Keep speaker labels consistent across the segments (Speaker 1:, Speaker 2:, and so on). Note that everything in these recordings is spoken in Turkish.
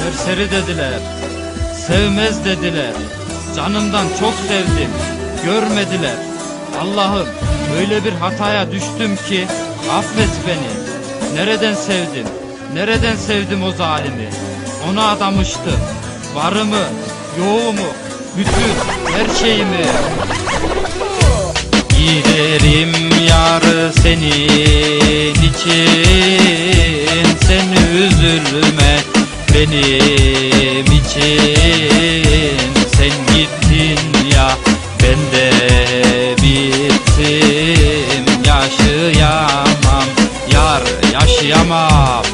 Speaker 1: serseri dediler. Sevmez dediler. Canımdan çok sevdim. Görmediler. Allah'ım öyle bir hataya düştüm ki affet beni. Nereden sevdim? Nereden sevdim o zalimi? Ona adamıştım. Varımı, yoğumu, bütün her şeyimi. Giderim yar senin için Sen üzülme benim için. Sen gittin ya ben de bittim. Yaşayamam yar yaşayamam.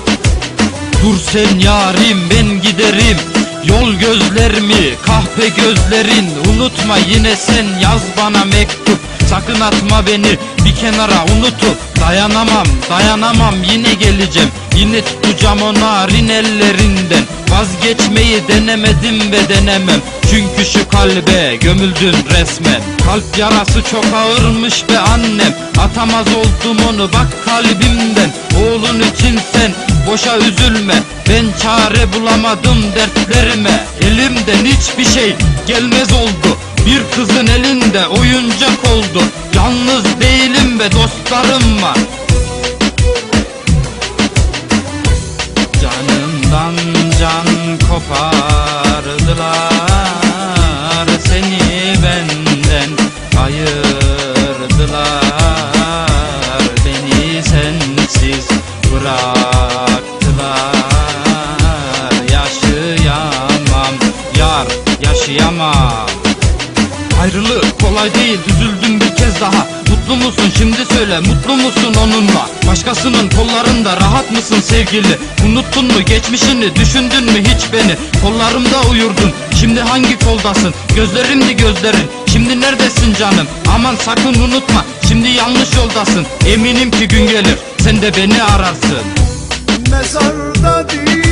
Speaker 1: Dur sen yarim ben giderim. Yol gözlerimi kahpe gözlerin. Unutma yine sen yaz bana mektup Sakın atma beni bir kenara unutup Dayanamam dayanamam yine geleceğim. Yine tutacağım o narin ellerinden. Vazgeçmeyi denemedim ve denemem. Çünkü şu kalbe gömüldün resmen. Kalp yarası çok ağırmış be annem. Atamaz oldum onu bak kalbimden. Oğlun için sen boşa üzülme. Ben çare bulamadım dertlerime. Elimden hiçbir şey gelmez oldu Bir kızın elinde oyuncak oldu. Yalnız değilim ve dostlarım var. Canımdan can kopardılar. Seni benden ayırdılar. Beni sensiz bıraktılar. Yaşayamam yar yaşayamam Ayrılık kolay değil üzüldüm bir kez daha. Mutlu musun şimdi söyle mutlu musun onunla? Başkasının kollarında rahat mısın sevgili? Unuttun mu geçmişini düşündün mü hiç beni? Kollarımda uyurdun şimdi hangi koldasın? Gözlerimdi gözlerin? Şimdi neredesin canım? Aman sakın unutma şimdi yanlış yoldasın. Eminim ki gün gelir sen de beni ararsın.
Speaker 2: Mezarda değil